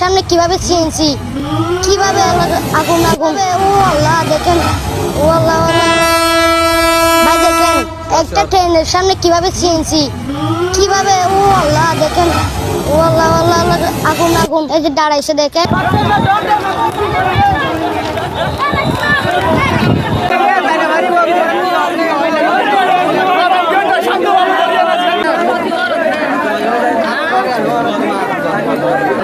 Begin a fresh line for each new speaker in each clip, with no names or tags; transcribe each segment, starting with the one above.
সামনে কীভাবে সিএনসি কীভাবে আগুন আগুন ও আল্লাহ দেখেন। ও আল্লাহ ভাই দেখেন একটা ট্রেনের সামনে কীভাবে সিএনসি কীভাবে? ও আল্লাহ দেখেন। ও আল্লাহ আল্লাহ, আগুন আগুন এই যে দাঁড়াইছে দেখেন।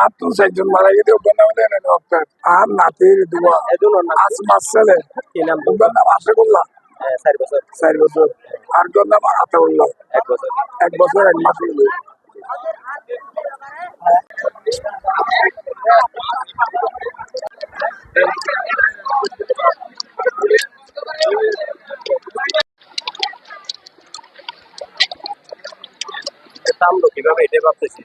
আর তো চারজন মারা গেছে ওদের নাম দেয় আর নাতির দুয়া। আজ মাস ছেলে ওদের নাম আশা করলাম চার বছর। আর তোর নাম আতা বছর। এক বছর এক মাস হইল
কীভাবে এটা ভাবতেছি?